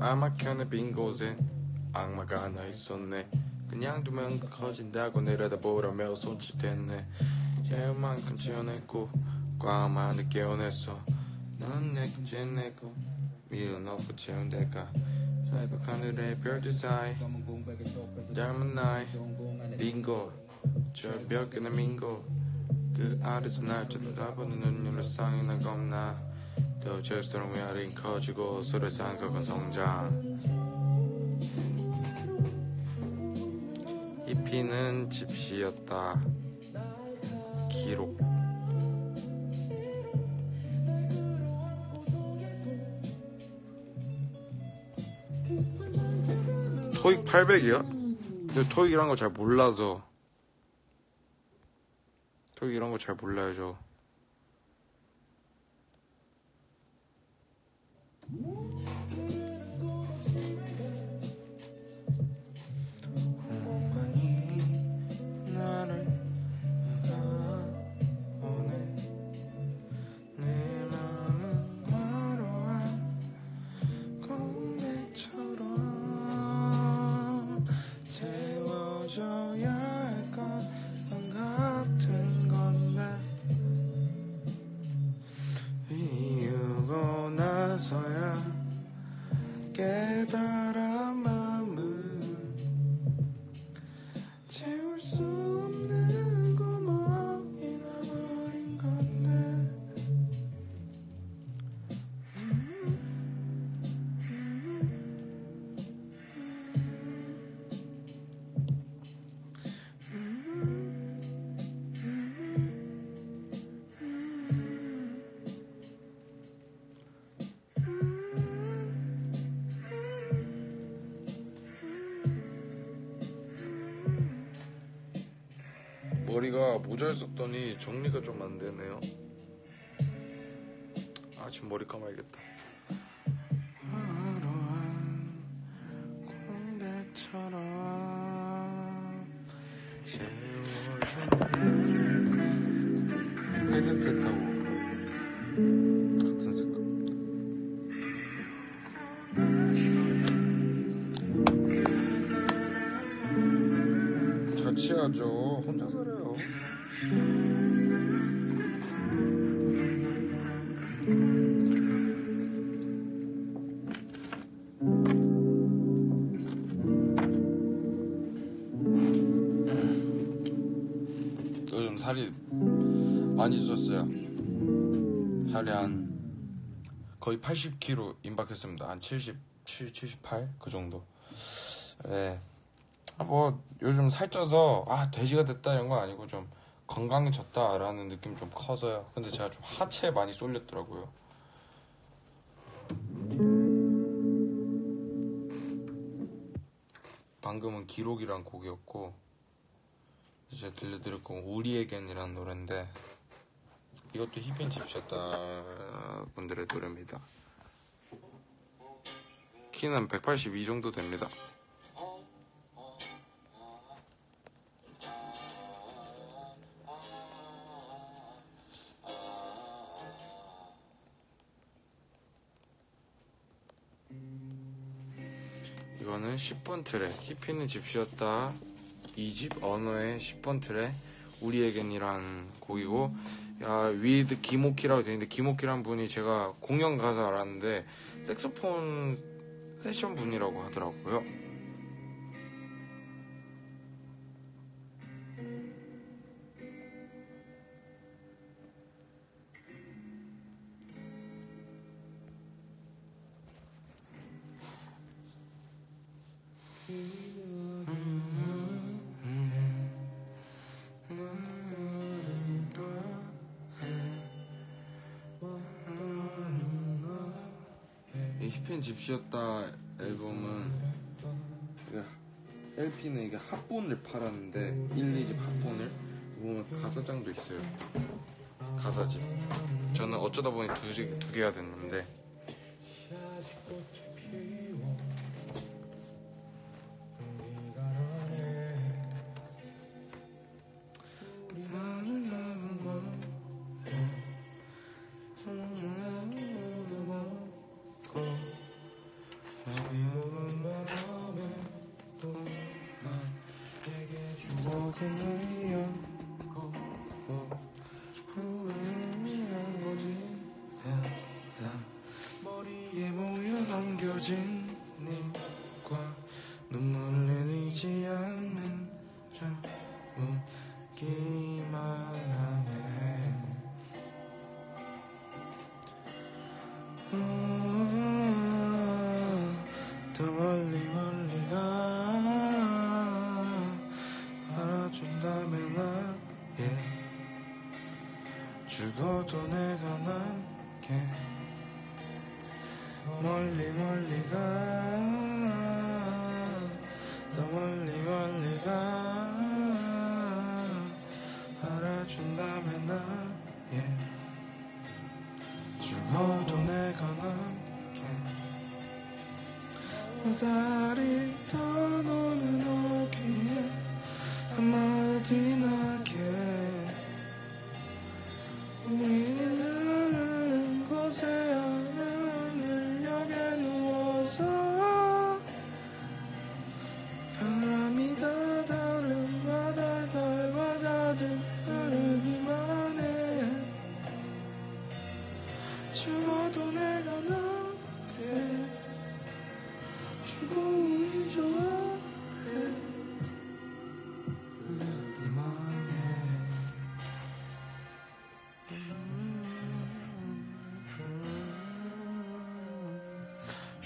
마막현의 빈 곳에 악마가 하나 있었네. 그냥 두면 커진다고 내려다보라며 손짓했네. 제만큼 지어냈고 과만을 깨어냈어 넌 내게 째내고 밀어넣고 채운 데가 새벽 하늘의 별들 사이. 닮은 나의 빈곳 절벽 끝에 민곳. 그 아래서 날 쳐다보는 눈으로 상이 난 겁나 더 절스러운 외아린 커지고 서로 상각은 성장. 이 피는 집시였다. 기록. 토익 800이요? 근데 토익 이란 거잘 몰라서. 토익 이런 거 잘 몰라요 저 머리가 모자를 썼더니 정리가 좀 안 되네요. 아 지금 머리 감아야겠다. 채워져 헤드셋 하고 많이 쪘어요. 살이 한 거의 80kg 임박했습니다. 한 77, 78? 그 정도. 네. 아, 뭐 요즘 살쪄서 아 돼지가 됐다 이런 거 아니고 좀 건강해졌다라는 느낌 좀 커서요. 근데 제가 좀 하체에 많이 쏠렸더라고요. 방금은 기록이란 곡이었고 이제 들려드릴 건 우리에겐이라는 노래인데 이것도 힙인 집셨다 분들의 노래입니다. 키는 182 정도 됩니다. 이거는 10번 트랙 히피는 집시였다 2집 언어의 10번 트랙 우리에겐이란 곡이고 야 위드 기모키라고 되어있는데 기모키란 분이 제가 공연 가서 알았는데 색소폰 세션 분이라고 하더라고요. 이 히피는 집시였다 앨범은. LP는 이게 합본을 팔았는데 1, 2집 합본을? 보면 가사장도 있어요. 가사집. 저는 어쩌다 보니 두, 개- 두 개가 됐는데 준다면 나예. 죽어도 내가 남게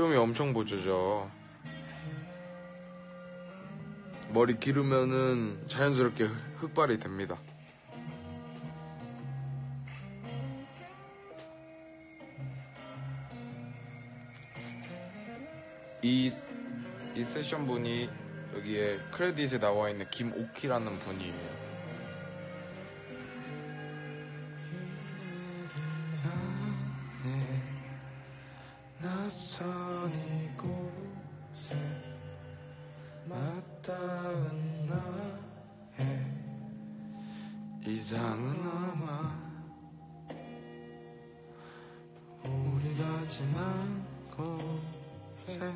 쇼미 엄청 보조죠. 머리 기르면은 자연스럽게 흑발이 됩니다. 이, 이 세션 분이 여기에 크레딧에 나와 있는 김오키라는 분이에요. 지난 곳에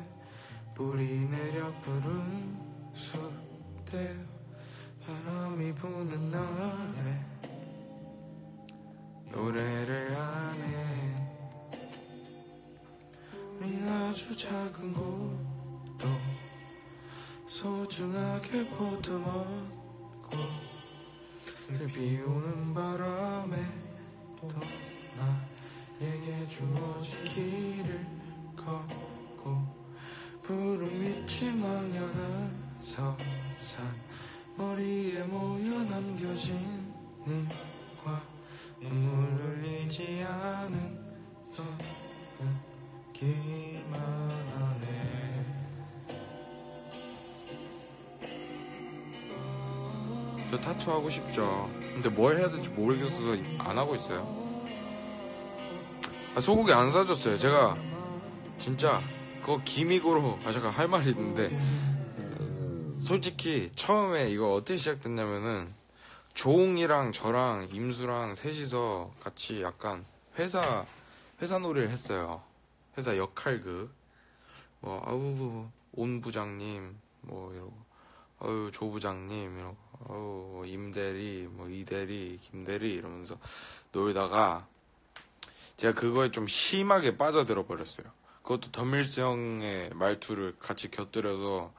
뿌리 내려 푸른 숲대 바람이 부는 날에 노래를 하네. 우린 아주 작은 곳도 소중하게 늘 비오는 바람에 또나 에게 주어진 길을 걷고 푸른 빛이 망연한 서산 머리에 모여 남겨진 님과 눈물 흘리지 않은 기만 하네. 저 타투 하고 싶죠. 근데 뭘 해야 될지 모르겠어서 안 하고 있어요. 아, 소고기 안 사줬어요. 제가 진짜 그거 기믹으로 아 잠깐 할 말이 있는데 솔직히 처음에 이거 어떻게 시작됐냐면은 조웅이랑 저랑 임수랑 셋이서 같이 약간 회사 회사 놀이를 했어요. 회사 역할극 뭐 아우 온 부장님 뭐 이러고. 아유 조 부장님 이러고. 아우 임 대리 뭐 이 대리 김 대리 이러면서 놀다가 제가 그거에 좀 심하게 빠져들어 버렸어요. 그것도 더밀스 형의 말투를 같이 곁들여서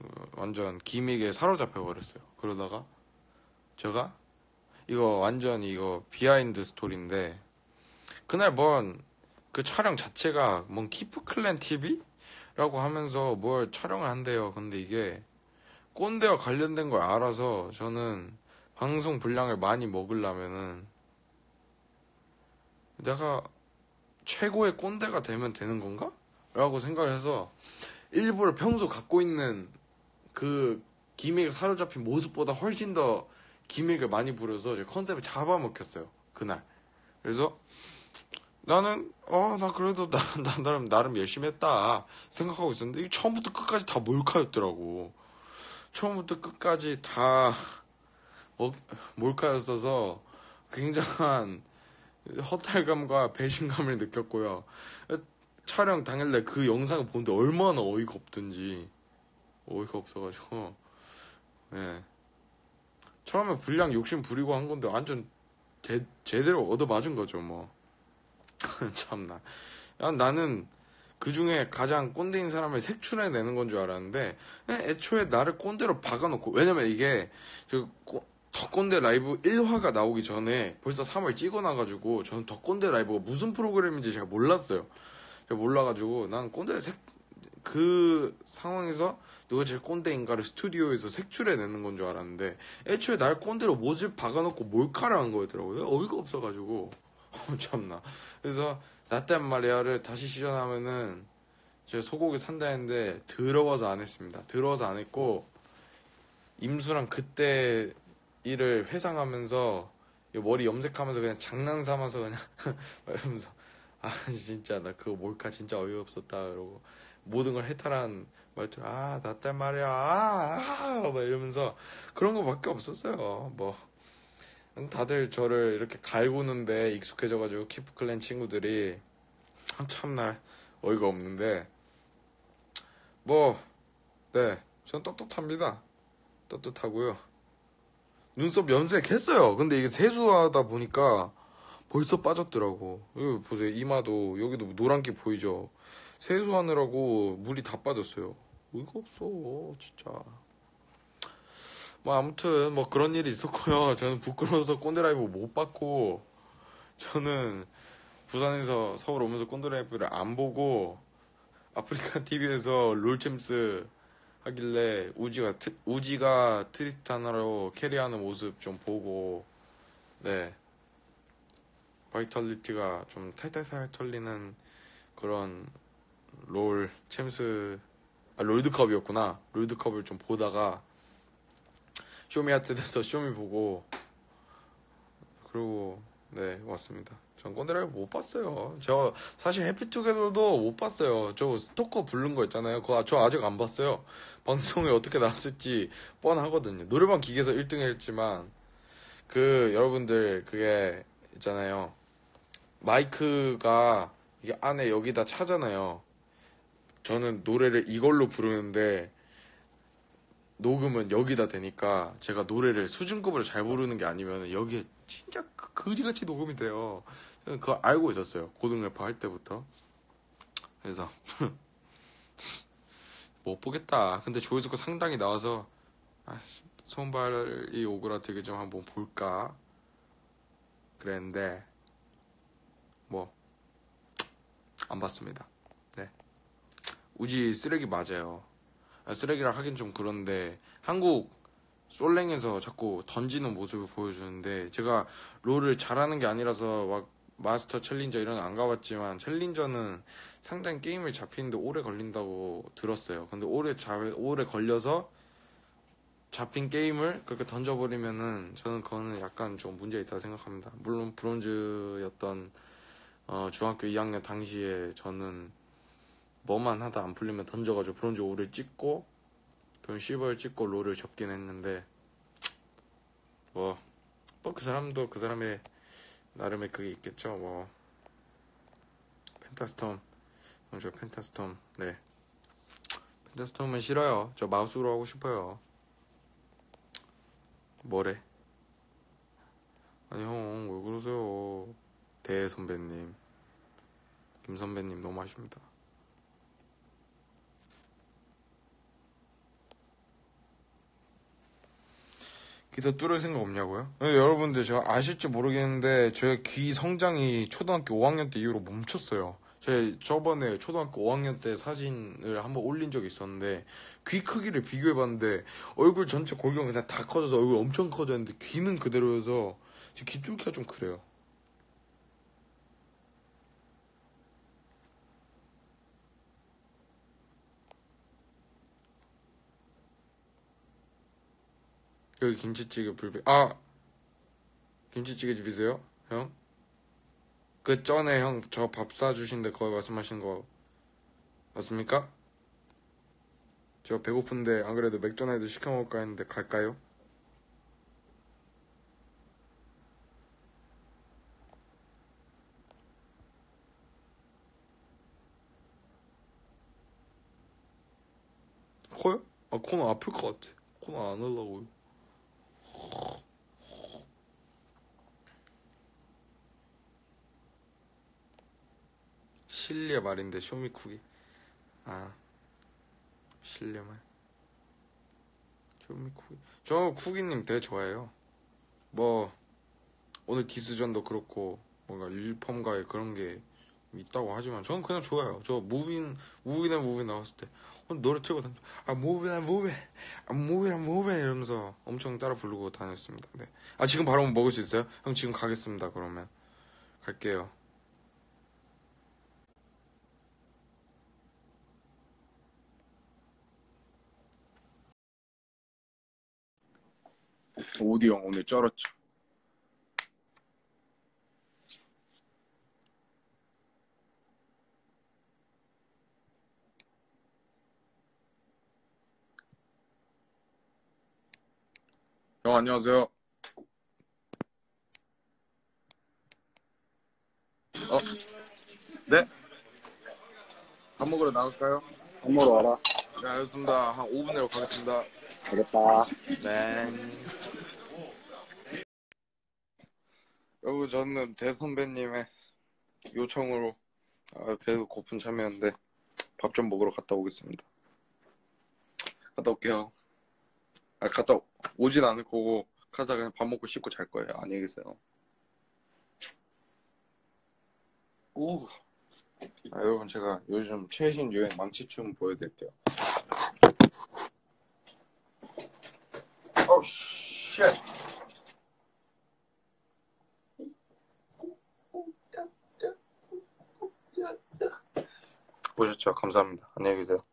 어, 완전 기믹에 사로잡혀 버렸어요. 그러다가 제가 이거 완전 이거 비하인드 스토리인데 그날 뭔 그 촬영 자체가 뭔 키프 클랜 TV라고 하면서 뭘 촬영을 한대요. 근데 이게 꼰대와 관련된 걸 알아서 저는 방송 분량을 많이 먹으려면은 내가 최고의 꼰대가 되면 되는 건가? 라고 생각을 해서 일부러 평소 갖고 있는 그 기믹에 사로잡힌 모습보다 훨씬 더 기믹을 많이 부려서 제 컨셉을 잡아먹혔어요. 그날. 그래서 나는 어 나 그래도 나, 나 나름 나름 열심히 했다 생각하고 있었는데 이게 처음부터 끝까지 다 몰카였더라고. 처음부터 끝까지 다 어, 몰카였어서 굉장한 허탈감과 배신감을 느꼈고요. 촬영 당일날 그 영상을 보는데 얼마나 어이가 없든지. 어이가 없어가지고. 예. 처음에 분량 욕심 부리고 한 건데 완전 제, 제대로 얻어맞은 거죠 뭐. 참나. 야, 나는 그 중에 가장 꼰대인 사람을 색출해 내는 건 줄 알았는데 그냥 애초에 나를 꼰대로 박아놓고 왜냐면 이게 그 꼬- 더 꼰대 라이브 1화가 나오기 전에 벌써 3월 찍어놔가지고 저는 더 꼰대 라이브가 무슨 프로그램인지 제가 몰랐어요. 제가 몰라가지고 난 꼰대를 색, 그 상황에서 누가 제일 꼰대인가를 스튜디오에서 색출해내는 건 줄 알았는데 애초에 날 꼰대로 모집 박아놓고 몰카를 한 거였더라고요. 어이가 없어가지고 참나. 그래서 나땐 말이야를 다시 시전하면은 제가 소고기 산다 했는데 더러워서 안 했습니다. 더러워서 안 했고 임수랑 그때 일을 회상하면서 이 머리 염색하면서 그냥 장난 삼아서 그냥 이러면서 아 진짜 나 그거 몰카 진짜 어이없었다. 그러고 모든 걸 해탈한 말투 아나 때 말이야. 아막 이러면서 그런 거밖에 없었어요. 뭐 다들 저를 이렇게 갈구는데 익숙해져가지고 키프클랜 친구들이 아, 참나 어이가 없는데 뭐 네 전 떳떳합니다. 떳떳하고요 눈썹 연색했어요. 근데 이게 세수하다 보니까 벌써 빠졌더라고. 여기 보세요. 이마도 여기도 노란기 보이죠? 세수하느라고 물이 다 빠졌어요. 의가 없어, 진짜. 뭐 아무튼 뭐 그런 일이 있었고요. 저는 부끄러워서 꼰대라이브 못 봤고 저는 부산에서 서울 오면서 꼰대라이브를 안 보고 아프리카 TV에서 롤챔스 하길래 우지가 트, 우지가 트리스타나로 캐리하는 모습 좀 보고 네 바이탈리티가 좀 탈탈살 털리는 그런 롤 챔스 아 롤드컵이었구나 롤드컵을 좀 보다가 쇼미아트 돼서 쇼미 보고 그리고 네 왔습니다. 전 꼰대라이브 못 봤어요. 저 사실 해피투게더도 못 봤어요. 저 스토커 부른 거 있잖아요. 그거 저 아직 안 봤어요. 방송에 어떻게 나왔을지 뻔하거든요. 노래방 기계에서 1등 했지만 그 여러분들 그게 있잖아요. 마이크가 이게 안에 여기다 차잖아요. 저는 노래를 이걸로 부르는데 녹음은 여기다 되니까 제가 노래를 수준급으로 잘 부르는 게 아니면 여기에 진짜 그- 거지같이 녹음이 돼요. 저는 그거 알고 있었어요. 고등 래퍼 할 때부터. 그래서 못 보겠다. 근데 조회수가 상당히 나와서 아, 손발이 오그라들게 좀 한번 볼까 그랬는데 뭐 안 봤습니다. 네. 우지 쓰레기 맞아요. 아, 쓰레기라 하긴 좀 그런데 한국 솔랭에서 자꾸 던지는 모습을 보여주는데 제가 롤을 잘하는 게 아니라서 막 마스터 챌린저 이런 거안 가봤지만 챌린저는 상당히 게임을 잡히는데 오래 걸린다고 들었어요. 근데 오래 잡 오래 걸려서 잡힌 게임을 그렇게 던져버리면은 저는 그거는 약간 좀 문제 있다 고 생각합니다. 물론 브론즈였던 어, 중학교 2학년 당시에 저는 뭐만 하다 안 풀리면 던져가지고 브론즈 5를 찍고 그럼 실버를 찍고 롤을 접긴 했는데 뭐 뭐 그 사람도 그 사람의 나름의 그게 있겠죠 뭐 펜타스톰 어, 저 펜타스톰. 네. 펜타스톰은 싫어요. 저 마우스로 하고 싶어요. 뭐래? 아니 형 왜 그러세요? 대 선배님. 김 선배님 너무 아쉽니다. 귀더 뚫을 생각 없냐고요? 네, 여러분들 제가 아실지 모르겠는데 제 귀 성장이 초등학교 5학년 때 이후로 멈췄어요. 제 저번에 초등학교 5학년 때 사진을 한번 올린 적이 있었는데 귀 크기를 비교해 봤는데 얼굴 전체 골격 그냥 다 커져서 얼굴 엄청 커졌는데 귀는 그대로여서 귀 뚫기가 좀 그래요. 여기 김치찌개 불배 아 김치찌개 집이세요 형? 그 전에 형 저 밥 사주신데 거기 말씀하신 거 맞습니까? 저 배고픈데 안 그래도 맥도날드 시켜 먹을까 했는데 갈까요? 코요? 아 코는 아플 것 같아. 코는 안 하려고요. 실리의 말인데 쇼미쿠기. 아 실리의 말. 쇼미쿠기. 저 쿠기님 되게 좋아해요. 뭐 오늘 디스전도 그렇고 뭔가 일펌가에 그런 게 있다고 하지만 저는 그냥 좋아요. 저 무빈 무빈의 무빈 나왔을 때 어, 노래 틀고 다니 아 무빈아 무빈 아 무빈아 무빈 이러면서 엄청 따라 부르고 다녔습니다. 네. 아 지금 바로 먹을 수 있어요? 형 지금 가겠습니다. 그러면 갈게요. 오디 형 오늘 쩔었죠. 형 안녕하세요. 어? 네? 밥 먹으러 나갈까요? 밥 먹으러 와라. 네 알겠습니다. 한 5분 내로 가겠습니다. 되겠다. 네. 여러분 저는 대선배님의 요청으로 아, 배도 고픈 참이었는데 밥 좀 먹으러 갔다 오겠습니다. 갔다 올게요. 아 갔다 오- 오진 않을 거고 가다 그냥 밥 먹고 씻고 잘 거예요. 안녕히 계세요. 오. 아, 여러분 제가 요즘 최신 유행 망치춤 보여드릴게요. 오 쉣. 보셨죠? 감사합니다. 안녕히 계세요.